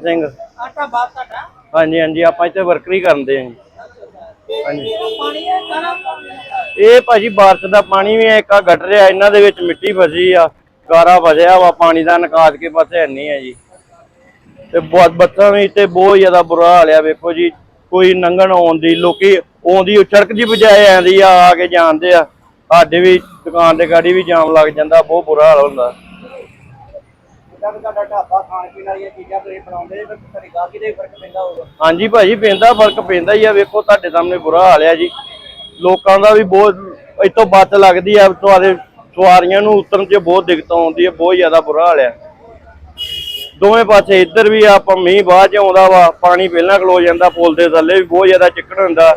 ਸਿੰਘ। ਆਟਾ ਬਾਤ ਤੁਹਾਡਾ? ਹਾਂਜੀ ਹਾਂਜੀ ਆਪਾਂ ਇੱਥੇ ਵਰਕਰੀ ਕਰਦੇ ਹਾਂ ਜੀ। ਹਾਂਜੀ। ਇਹ ਪਾਣੀ ਹੈ ਇਹ ਭਾਜੀ ਬਾਰਿਸ਼ ਦਾ ਪਾਣੀ ਵੀ ਇੱਕ ਆ ਗਟਰ ਆ ਇਹਨਾਂ ਦੇ ਵਿੱਚ ਮਿੱਟੀ ਫਸੀ ਆ ਗਾਰਾ ਵਜਿਆ ਵਾ ਪਾਣੀ ਦਾ ਨਿਕਾਸ ਕੇ ਪਾਸੇ ਨਹੀਂ ਹੈ ਜੀ। ਤੇ ਬਹੁਤ ਬੱਸਾਂ ਵੀ ਤੇ ਬਹੁਤ ਜ਼ਿਆਦਾ ਬੁਰਾ ਹਾਲ ਆ ਵੇਖੋ ਜੀ ਕੋਈ ਨੰਗਣ ਆਉਣ ਦੀ ਲੋਕੀ ਆਉਂਦੀ ਸੜਕ ਦੀ ਬਜਾਏ ਆਂਦੀ ਆ ਆ ਕੇ ਜਾਂਦੇ ਆ। ਸਾਡੇ ਵੀ ਦੁਕਾਨ ਦੇ ਗਾੜੀ ਵੀ ਜਾਮ ਲੱਗ ਜਾਂਦਾ ਬਹੁਤ ਬੁਰਾ ਹਾਲ ਹੁੰਦਾ। ਜਦ ਤੁਹਾਡਾ ਢਾਬਾ ਖਾਣ ਪੀਣ ਵਾਲੀਆਂ ਚੀਜ਼ਾਂ ਤੁਸੀਂ ਬਣਾਉਂਦੇ ਫਿਰ ਤੁਹਾਡੀ ਗਾਹਕੀ ਦੇ ਫ਼ਰਕ ਪੈਂਦਾ ਹੋਊਗਾ। ਹਾਂਜੀ ਭਾਜੀ ਪੈਂਦਾ ਫ਼ਰਕ ਪੈਂਦਾ ਹੀ ਆ। ਵੇਖੋ ਤੁਹਾਡੇ ਸਾਹਮਣੇ ਬੁਰਾ ਹਾਲ ਆ ਜੀ। ਲੋਕਾਂ ਦਾ ਵੀ ਬਹੁਤ ਇਤੋਂ ਬੱਤ ਲੱਗਦੀ ਆ ਤੁਹਾਡੇ ਸਵਾਰੀਆਂ ਨੂੰ ਉਤਰਨ 'ਚ ਬਹੁਤ ਦਿੱਕਤ ਆਉਂਦੀ ਹੈ ਬਹੁਤ ਜ਼ਿਆਦਾ ਬੁਰਾ ਹਾਲ ਆ। ਦੋਵੇਂ ਪਾਸੇ ਇੱਧਰ ਵੀ ਆਪਾਂ ਮੀਂਹ ਬਾਅਦ ਚ ਆਉਂਦਾ ਵਾ ਪਾਣੀ ਪਹਿਲਾਂ ਖਲੋ ਜਾਂਦਾ ਪੁਲ ਦੇ ਥੱਲੇ ਵੀ ਬਹੁਤ ਜ਼ਿਆਦਾ ਚਿੱਕੜ ਹੁੰਦਾ।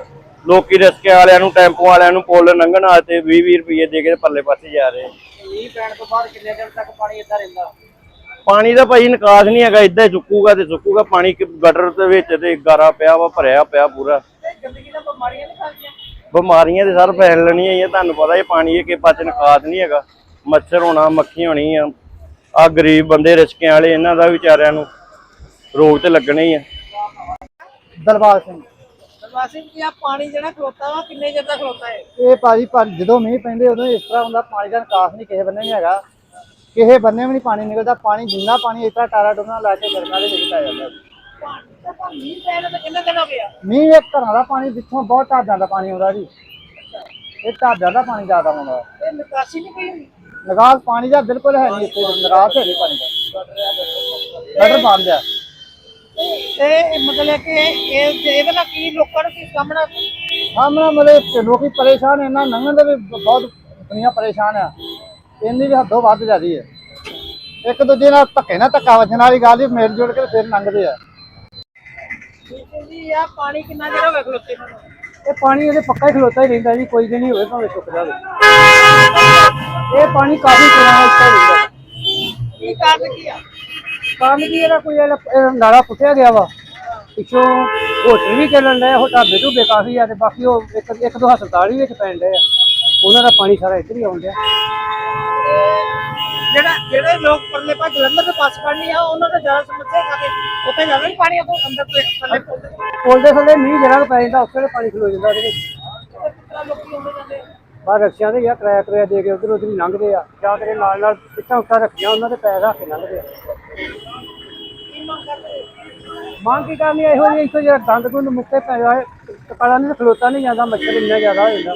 ਲੋਕੀ ਰਸਕੇ ਵਾਲਿਆਂ ਨੂੰ ਟੈਂਪੋ ਵਾਲਿਆਂ ਨੂੰ ਪੁਲ ਲੰਘਣ ਵਾਸਤੇ 20 20 ਰੁਪਏ ਦੇ ਕੇ ਪਰਲੇ ਪਾਸੇ ਜਾ ਰਹੇ ਮੀਂਹ ਪੈਣ ਤੋਂ ਬਾਅਦ ਕਿੰਨੇ ਦਿਨ ਤੱਕ ਪਾਣੀ ਇੱਦਾਂ ਰਹਿੰਦਾ? ਪਾਣੀ ਦਾ ਭਾਈ ਨਿਕਾਸ ਨਹੀਂ ਹੈਗਾ ਇੱਦਾਂ ਹੀ ਸੁੱਕੂਗਾ ਤੇ ਸੁੱਕੂਗਾ ਪਾਣੀ ਕਿ- ਗਟਰ ਦੇ ਵਿੱਚ ਤੇ ਗਾਰਾ ਪਿਆ ਵਾ ਭਰਿਆ ਪਿਆ ਪੂਰਾ। ਇਹ ਗੰਦਗੀ ਨਾਲ ਬਿਮਾਰੀਆਂ ਬਿਮਾਰੀਆਂ ਤੇ ਸਰ ਫੈਲ ਲੈਣੀਆਂ ਹੀ ਆ ਤੁਹਾਨੂੰ ਪਤਾ ਇਹ ਪਾਣੀ ਇਹ ਕਿ ਪਾਸੇ ਨਿਕਾਸ ਨਹੀਂ ਹੈਗਾ। ਮੱਛਰ ਹੋਣਾ ਮੱਖੀ ਹੋਣੀ ਆ। ਆ ਗਰੀਬ ਬੰਦੇ ਰਿਸਕਿਆਂ ਵਾਲੇ ਇਹਨਾਂ ਦਾ ਵਿਚਾਰਿਆਂ ਨੂੰ ਰੋਗ ਤੇ ਲੱਗਣੇ ਹੀ ਆ। ਦਲਬਾਗ ਸਿੰਘ। ਦਰਬਾਰ ਸਿੰਘ ਜੀ ਆ ਪਾਣੀ ਜਿਹੜਾ ਖਲੋਤਾ ਵਾ ਕਿੰਨੇ ਚਿਰ ਤੱਕ ਖਲੋਤਾ ਹੈ ਇਹ ਭਾਜੀ ਜਦੋਂ ਮੀਂਹ ਪੈਂਦੇ ਉਦੋਂ ਇਸ ਤਰ੍ਹਾਂ ਹੁੰਦਾ ਪਾਣੀ ਦਾ ਨਿਕਾਸ ਨਹੀਂ ਕਿਸੇ ਬੰਨੇ ਨਹੀਂ ਹੈਗਾ। ਕਿਸੇ ਬੰਨੇ ਵੀ ਨਹੀਂ ਪਾਣੀ ਨਿਕਲਦਾ, ਪਾਣੀ ਜਿੰਨਾ ਪਾਣੀ ਇਸ ਟਾਰਾ ਟੋਨਾ ਲਾ ਕੇ ਗਰਕਾਂ ਦੇ ਵਿੱਚ ਜਾਂਦਾ। ਮੀਂਹ ਪੈਣ ਤੋਂ ਕਿੰਨੇ ਦਿਨ ਹੋ ਗਿਆ ਮੀਂਹ ਇੱਕ ਘਰਾਂ ਦਾ ਪਾਣੀ ਵਿੱਚੋਂ ਬਹੁਤ ਢਾਬਿਆਂ ਦਾ ਪਾਣੀ ਆਉਂਦਾ ਜੀ। ਇਹ ਢਾਬਿਆਂ ਦਾ ਪਾਣੀ ਜ਼ਿਆਦਾ ਆਉਂਦਾ। ਇਹ ਨਿਕਾਸੀ ਨਹੀਂ ਕੋਈ ਨਿਕਾਸ ਪਾਣੀ ਦਾ ਬਿਲਕੁਲ ਹੈ ਨਹੀਂ ਇੱਥੇ, ਨਿਕਾਸ ਹੈ ਨਹੀਂ ਪਾਣੀ ਦਾ। ਗਟਰ ਬੰਦ ਆ ਤੇ ਮਤਲਬ ਕਿ ਇਹ ਇਹਦੇ ਨਾਲ ਕੀ ਲੋਕਾਂ ਨੂੰ ਕੀ ਸਾਹਮਣਾ ਸਾਹਮਣੇ ਮਤਲਬ ਲੋਕੀ ਪਰੇਸ਼ਾਨ ਇਹਨਾਂ ਲੰਘਣ ਦੇ ਵੀ ਬਹੁਤ ਦੁਨੀਆ ਪਰੇਸ਼ਾਨ ਆ ਇੰਨੀ ਵੀ ਹੱਦੋਂ ਵੱਧ ਜਾਂਦੀ ਹੈ। ਇੱਕ ਦੂਜੇ ਨਾਲ ਧੱਕੇ ਨਾਲ ਧੱਕਾ ਵੱਜਣ ਵਾਲੀ ਗੱਲ ਹੀ ਮਿਲ ਜੁਲ ਕੇ ਫਿਰ ਲੰਘਦੇ ਆ। ਹੈ ਜੀ ਆ ਪਾਣੀ ਕਿੰਨਾ ਚਿਰ ਹੋ ਗਿਆ ਖਲੋਤੇ ਨੂੰ? ਇਹ ਪਾਣੀ ਇਹਦੇ ਪੱਕਾ ਹੀ ਖਲੋਤਾ ਹੀ ਰਹਿੰਦਾ ਜੀ ਕੋਈ ਦਿਨ ਨਹੀਂ ਹੋਵੇ ਭਾਵੇਂ ਸੁੱਕ ਜਾਵੇ। ਇਹ ਪਾਣੀ ਕਾਫੀ ਚਿਰਾਂ ਇੱਥੇ ਰਹਿੰਦਾ ਕੀ ਕਾਰਨ ਕੀ ਆ? ਕਾਰਨ ਕੀ ਇਹਦਾ ਕੋਈ ਇਹਦਾ ਇਹ ਨਾਲਾ ਪੁੱਟਿਆ ਗਿਆ ਵਾ। ਪਿੱਛੋਂ ਹੋਟਲ ਵੀ ਚੱਲਣ ਡਿਆ ਉਹ ਢਾਬੇ ਢੂਬੇ ਕਾਫੀ ਆ ਤੇ ਬਾਕੀ ਉਹ ਇੱਕ ਇੱਕ ਦੋ ਹਸਪਤਾਲ ਵੀ ਵਿੱਚ ਪੈਣ ਡਏ ਆ। ਉਹਨਾਂ ਦਾ ਪਾਣੀ ਸਾਰਾ ਇੱਧਰ ਹੀ ਆਉਣ ਡਿਆ। ਜਿਹੜਾ ਜਿਹੜੇ ਲੋਕ ਪਰਲੇ ਪਾ ਜਲੰਧਰ ਦੇ ਪਾਸ ਪੜਨੀ ਆ ਉਹਨਾਂ ਦਾ ਜ਼ਿਆਦਾ ਸਮੱਸਿਆ ਕਾਫੀ ਉੱਥੇ ਜ਼ਿਆਦਾ ਨਹੀਂ ਪਾਣੀ ਉਦੋਂ ਅੰਦਰ ਤੋਂ ਪੁੱਲਦੇ ਪੁਲ ਦੇ ਥੱਲੇ ਮੀਂਹ ਜਿਹੜਾ ਪੈ ਜਾਂਦਾ ਉੱਥੇ ਪਾਣੀ ਖਲੋ ਜਾਂਦਾ ਉਹਦੇ ਵਿੱਚ। ਬਾਹਰ ਰਕਸ਼ਿਆਂ ਦੇ ਜਾਂ ਕਿਰਾਇਆ ਕਿਰਾਇਆ ਦੇ ਕੇ ਉਧਰ ਉਧਰ ਹੀ ਲੰਘਦੇ ਆ। ਜਾਂ ਕਿਤੇ ਨਾਲ ਨਾਲ ਪਿੱਛਾ ਉੱਤਾ ਰੱਖੀਆਂ ਉਹਨਾਂ ਦੇ ਪੈਰ ਰੱਖ ਕੇ ਲੰਘਦੇ ਆ। ਮੰਗ ਕੀ ਕਰਨੀ ਇਹੋ ਜਿਹੀ ਇੱਥੋਂ ਜਿਹੜਾ ਦੰਦ ਦੁੰਦ ਮੁੱਕੇ ਪੈ ਜਾਏ ਕਪੜਾ ਨਹੀਂ ਖਲੋਤਾ ਨਹੀਂ ਜਾਂਦਾ ਮੱਛਰ ਇੰਨਾ ਜ਼ਿਆਦਾ ਹੋ ਜਾਂਦਾ।